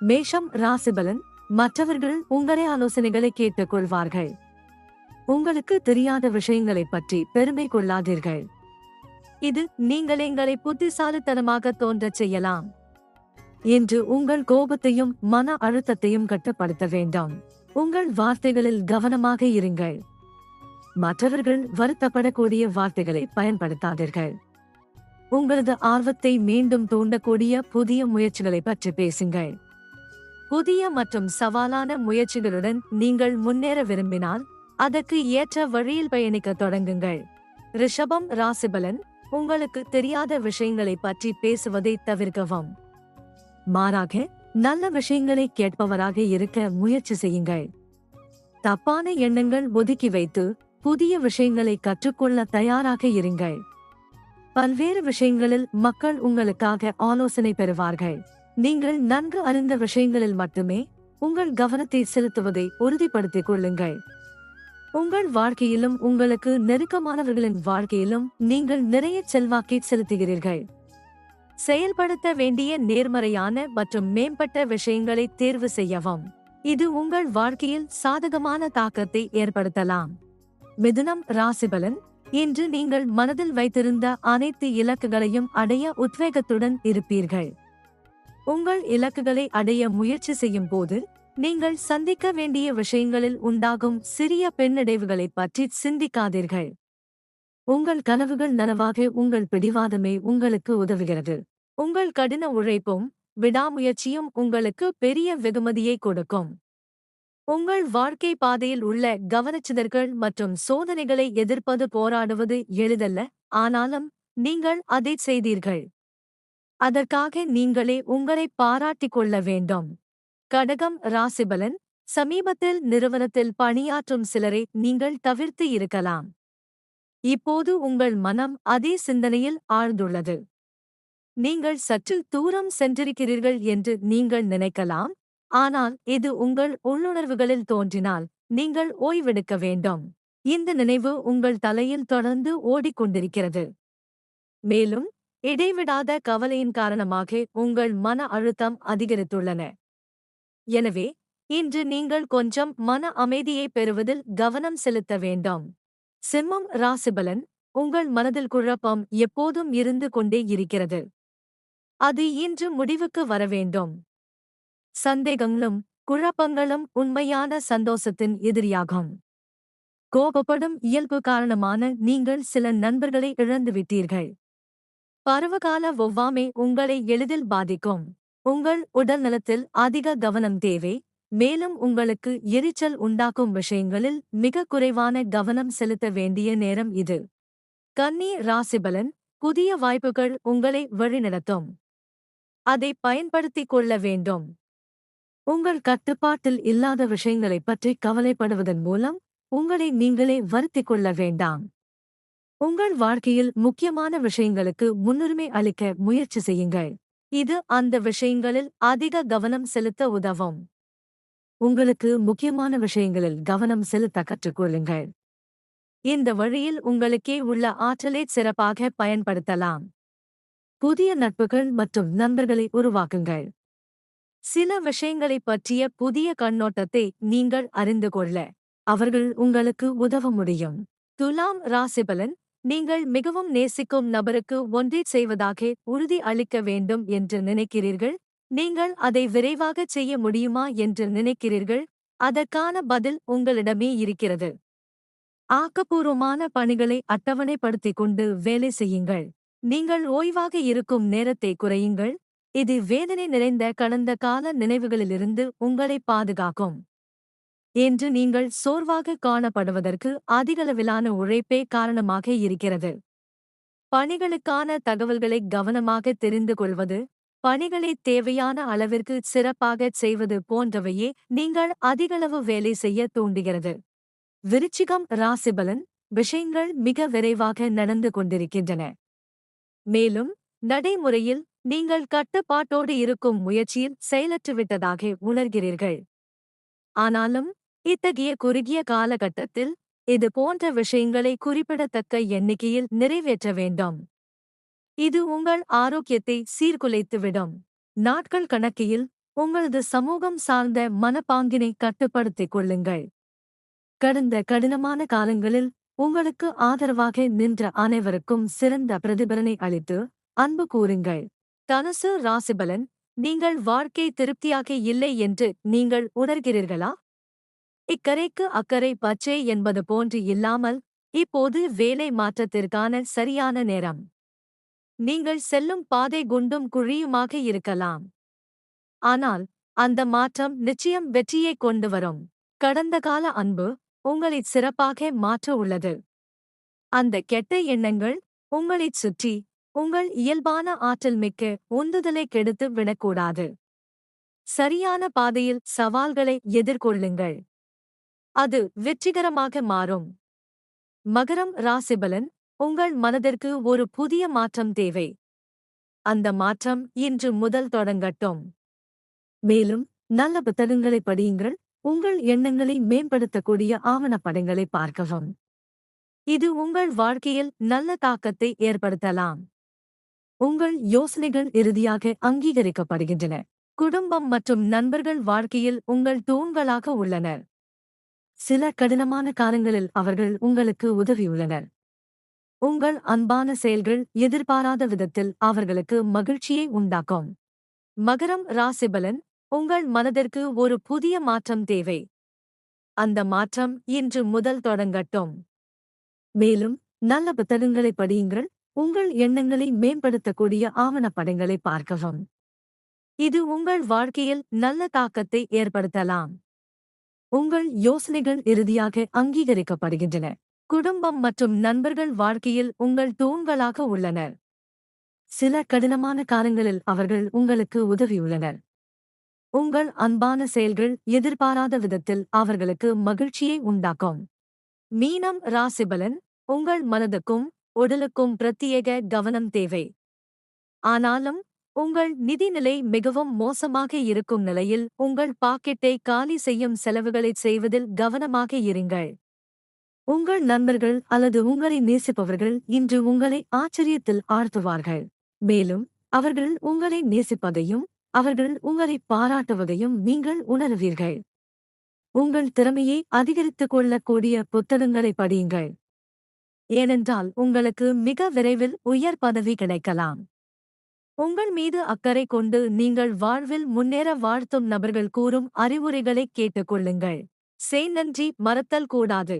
மேஷம் ராசிபலன் மற்றவர்கள் உங்களை ஆலோசனைகளை கேட்டுக் கொள்வார்கள் உங்களுக்கு தெரியாத விஷயங்களை பற்றி பெருமை கொள்ளாதீர்கள். இது நீங்கள் எங்களை புத்திசாலித்தனமாக தோன்றச் செய்யலாம். என்று உங்கள் கோபத்தையும் மன அழுத்தத்தையும் கட்டுப்படுத்த வேண்டும். உங்கள் வார்த்தைகளில் கவனமாக இருங்கள். மற்றவர்கள் வருத்தப்படக்கூடிய வார்த்தைகளை பயன்படுத்தாதீர்கள். உங்களது ஆர்வத்தை மீண்டும் தூண்டக்கூடிய புதிய முயற்சிகளை பற்றி பேசுங்கள். புதிய மற்றும் சவாலான முயற்சிகளுடன் நீங்கள் முன்னேற விரும்பினால் அதற்கு ஏற்ற வழியில் பயணிக்க தொடங்குங்கள். ரிஷபம் ராசிபலன் உங்களுக்கு தெரியாத விஷயங்களை பற்றி பேசுவதை தவிர்க்கவும். மாறாக நல்ல விஷயங்களை கேட்பவராக இருக்க முயற்சி செய்யுங்கள். தப்பான எண்ணங்கள் ஒதுக்கி வைத்து புதிய விஷயங்களை கற்றுக்கொள்ள தயாராக இருங்கள். பல்வேறு விஷயங்களில் மக்கள் உங்களுக்காக ஆலோசனை பெறுவார்கள். நீங்கள் நன்கு அறிந்த விஷயங்களில் மட்டுமே உங்கள் கவனத்தை செலுத்துவதை உறுதிப்படுத்திக் கொள்ளுங்கள். உங்கள் வாழ்க்கையிலும் உங்களுக்கு நெருக்கமானவர்களின் வாழ்க்கையிலும் நீங்கள் நிறைய செல்வாக்கை செலுத்துகிறீர்கள். செயல்படுத்த வேண்டிய நேர்மறையான மற்றும் மேம்பட்ட விஷயங்களை தேர்வு செய்யவும். இது உங்கள் வாழ்க்கையில் சாதகமான தாக்கத்தை ஏற்படுத்தலாம். மிதுனம் ராசிபலன் இன்று நீங்கள் மனதில் வைத்திருந்த அனைத்து இலக்குகளையும் அடைய உத்வேகத்துடன் இருப்பீர்கள். உங்கள் இலக்குகளை அடைய முயற்சி செய்யும் போது நீங்கள் சந்திக்க வேண்டிய விஷயங்களில் உண்டாகும் சிறிய பெண்ணடைவுகளை பற்றி சிந்திக்காதீர்கள். உங்கள் கனவுகள் நனவாக உங்கள் பிடிவாதமே உங்களுக்கு உதவுகிறது. உங்கள் கடின உழைப்பும் விடாமுயற்சியும் உங்களுக்கு பெரிய வெகுமதியை கொடுக்கும். உங்கள் வாழ்க்கை பாதையில் உள்ள கவனச்சிதர்கள் மற்றும் சோதனைகளை எதிர்ப்பது போராடுவது எளிதல்ல ஆனாலும் நீங்கள் அதை செய்தீர்கள். அதற்காக நீங்களே உங்களை பாராட்டிக் கொள்ள வேண்டும். கடகம் ராசிபலன் சமீபத்தில் நிறுவனத்தில் பணியாற்றும் சிலரை நீங்கள் தவிர்த்து இருக்கலாம். இப்போது உங்கள் மனம் அதே சிந்தனையில் ஆழ்ந்துள்ளது. நீங்கள் சற்று தூரம் சென்றிருக்கிறீர்கள் என்று நீங்கள் நினைக்கலாம். ஆனால் இது உங்கள் உள்ளுணர்வுகளில் தோன்றினால் நீங்கள் ஓய்வெடுக்க வேண்டும். இந்த நினைவு உங்கள் தலையில் தொடர்ந்து ஓடிக்கொண்டிருக்கிறது. மேலும் இடைவிடாத கவலையின் காரணமாக உங்கள் மன அழுத்தம் அதிகரித்துள்ளன. எனவே இன்று நீங்கள் கொஞ்சம் மன அமைதியை பெறுவதில் கவனம் செலுத்த வேண்டும். சிம்மம் ராசிபலன் உங்கள் மனதில் குழப்பம் எப்போதும் இருந்து கொண்டே இருக்கிறது. அது இன்று முடிவுக்கு வர வேண்டும். சந்தேகங்களும் குழப்பங்களும் உண்மையான சந்தோஷத்தின் எதிரியாகும். கோபப்படும் இயல்பு காரணமான நீங்கள் சில நண்பர்களை இழந்துவிட்டீர்கள். பருவகால ஒவ்வாமை உங்களை எளிதில் பாதிக்கும். உங்கள் உடல்நலத்தில் அதிக கவனம் தேவை. மேலும் உங்களுக்கு எரிச்சல் உண்டாக்கும் விஷயங்களில் மிக குறைவான கவனம் செலுத்த வேண்டிய நேரம் இது. கன்னி ராசிபலன் புதிய வாய்ப்புகள் உங்களை வழிநடத்தும். அதை பயன்படுத்திக் கொள்ள வேண்டும். உங்கள் கட்டுப்பாட்டில் இல்லாத விஷயங்களைப் பற்றி கவலைப்படுவதன் மூலம் உங்களை நீங்களே வருத்திக் கொள்ள வேண்டாம். உங்கள் வாழ்க்கையில் முக்கியமான விஷயங்களுக்கு முன்னுரிமை அளிக்க முயற்சி செய்யுங்கள். இது அந்த விஷயங்களில் அதிக கவனம் செலுத்த உதவும். உங்களுக்கு முக்கியமான விஷயங்களில் கவனம் செலுத்த கற்றுக்கொள்ளுங்கள். இந்த வழியில் உங்களுக்கே உள்ள ஆற்றலை சிறப்பாக பயன்படுத்தலாம். புதிய நட்புகள் மற்றும் நண்பர்களை உருவாக்குங்கள். சில விஷயங்களைப் பற்றிய புதிய கண்ணோட்டத்தை நீங்கள் அறிந்து கொள்ள அவர்கள் உங்களுக்கு உதவ முடியும். துலாம் ராசிபலன் நீங்கள் மிகவும் நேசிக்கும் நபருக்கு ஒன்றை செய்வதாக உறுதி அளிக்க வேண்டும் என்று நினைக்கிறீர்கள்? நீங்கள் அதை விரைவாக செய்ய முடியுமா என்று நினைக்கிறீர்கள்? அதற்கான பதில் உங்களிடமே இருக்கிறது. ஆக்கப்பூர்வமான பணிகளை அட்டவணைப்படுத்திக் கொண்டு வேலை செய்யுங்கள். நீங்கள் ஓய்வாக இருக்கும் நேரத்தை குறையுங்கள். இது வேதனை நிறைந்த கடந்த கால நினைவுகளிலிருந்து உங்களை பாதுகாக்கும். என்று நீங்கள் சோர்வாக காணப்படுவதற்கு அதிகளவிலான உழைப்பே காரணமாக இருக்கிறது. பணிகளுக்கான தகவல்களை கவனமாக தெரிந்து கொள்வது பணிகளை தேவையான அளவிற்கு சிறப்பாகச் செய்வது போன்றவையே நீங்கள் அதிகளவு வேலை செய்ய தூண்டுகிறது. விருச்சிகம் ராசிபலன் விஷயங்கள் மிக விரைவாக நடந்து கொண்டிருக்கின்றன. மேலும் நடைமுறையில் நீங்கள் கட்டுப்பாட்டோடு இருக்கும் முயற்சியில் செயலற்றுவிட்டதாக உணர்கிறீர்கள். ஆனாலும் இத்தகைய குறுகிய காலகட்டத்தில் இது போன்ற விஷயங்களை குறிப்பிடத்தக்க எண்ணிக்கையில் நிறைவேற்ற வேண்டும். இது உங்கள் ஆரோக்கியத்தை சீர்குலைத்துவிடும். நாட்கள் கணக்கியில் உங்களது சமூகம் சார்ந்த மனப்பாங்கினை கட்டுப்படுத்திக் கொள்ளுங்கள். கடந்த கடினமான காலங்களில் உங்களுக்கு ஆதரவாக நின்ற அனைவருக்கும் சிறந்த பிரதிபலனை அளித்து அன்பு கூறுங்கள். தனுசு ராசிபலன் நீங்கள் வாழ்க்கை திருப்தியாக இல்லை என்று நீங்கள் உணர்கிறீர்களா? இக்கரைக்கு அக்கறை பச்சை என்பது போன்று இல்லாமல் இப்போது வேலை மாற்றத்திற்கான சரியான நேரம். நீங்கள் செல்லும் பாதை குண்டும் குழியுமாக இருக்கலாம். ஆனால் அந்த மாற்றம் நிச்சயம் வெற்றியை கொண்டு வரும். கடந்த கால அன்பு உங்களை சிறப்பாக மாற்ற உள்ளது. அந்த கெட்ட எண்ணங்கள் உங்களைச் சுற்றி உங்கள் இயல்பான ஆற்றல் மிக்க உந்துதலை கெடுத்து விடக்கூடாது. சரியான பாதையில் சவால்களை எதிர்கொள்ளுங்கள். அது வெற்றிகரமாக மாறும். மகரம் ராசிபலன் உங்கள் மனதிற்கு ஒரு புதிய மாற்றம் தேவை. அந்த மாற்றம் இன்று முதல் தொடங்கட்டும். மேலும் நல்ல புத்தகங்களை படியுங்கள் உங்கள் எண்ணங்களை மேம்படுத்தக்கூடிய ஆவணப்படங்களை பார்க்கவும். இது உங்கள் வாழ்க்கையில் நல்ல தாக்கத்தை ஏற்படுத்தலாம். உங்கள் யோசனைகள் இறுதியாக அங்கீகரிக்கப்படுகின்றன. குடும்பம் மற்றும் நண்பர்கள் வாழ்க்கையில் உங்கள் தூண்களாக உள்ளனர். சில கடினமான காலங்களில் அவர்கள் உங்களுக்கு உதவியுள்ளனர். உங்கள் அன்பான செயல்கள் எதிர்பாராத விதத்தில் அவர்களுக்கு மகிழ்ச்சியை உண்டாக்கும். மகரம் ராசிபலன் உங்கள் மனதிற்கு ஒரு புதிய மாற்றம் தேவை. அந்த மாற்றம் இன்று முதல் தொடங்கட்டும். மேலும் நல்ல புத்தகங்களை படியுங்கள். உங்கள் எண்ணங்களை மேம்படுத்தக்கூடிய ஆவணப்படங்களை பார்க்கவும். இது உங்கள் வாழ்க்கையில் நல்ல தாக்கத்தை ஏற்படுத்தலாம். உங்கள் யோசனைகள் இறுதியாக அங்கீகரிக்கப்படுகின்றன. குடும்பம் மற்றும் நண்பர்கள் வாழ்க்கையில் உங்கள் தூண்களாக உள்ளனர். சில கடினமான காலங்களில் அவர்கள் உங்களுக்கு உதவியுள்ளனர். உங்கள் அன்பான செயல்கள் எதிர்பாராத விதத்தில் அவர்களுக்கு மகிழ்ச்சியை உண்டாக்கும். மீனம் ராசிபலன் உங்கள் மனதுக்கும் உடலுக்கும் பிரத்யேக கவனம் தேவை. ஆனாலும் உங்கள் நிதிநிலை மிகவும் மோசமாக இருக்கும் நிலையில் உங்கள் பாக்கெட்டை காலி செய்யும் செலவுகளைச் செய்வதில் கவனமாக இருங்கள். உங்கள் நண்பர்கள் அல்லது உங்களை நேசிப்பவர்கள் இன்று உங்களை ஆச்சரியத்தில் ஆழ்த்துவார்கள். மேலும் அவர்கள் உங்களை நேசிப்பதையும் அவர்கள் உங்களை பாராட்டுவதையும் நீங்கள் உணருவீர்கள். உங்கள் திறமையை அதிகரித்துக் கொள்ளக்கூடிய புத்தகங்களை படியுங்கள். ஏனென்றால் உங்களுக்கு மிக விரைவில் உயர் பதவி கிடைக்கலாம். உங்கள் மீது அக்கறை கொண்டு நீங்கள் வாழ்வில் முன்னேற வாழ்த்தும் நபர்கள் கூறும் அறிவுரைகளை கேட்டுக்கொள்ளுங்கள். செய் நன்றி மறத்தல் கூடாது.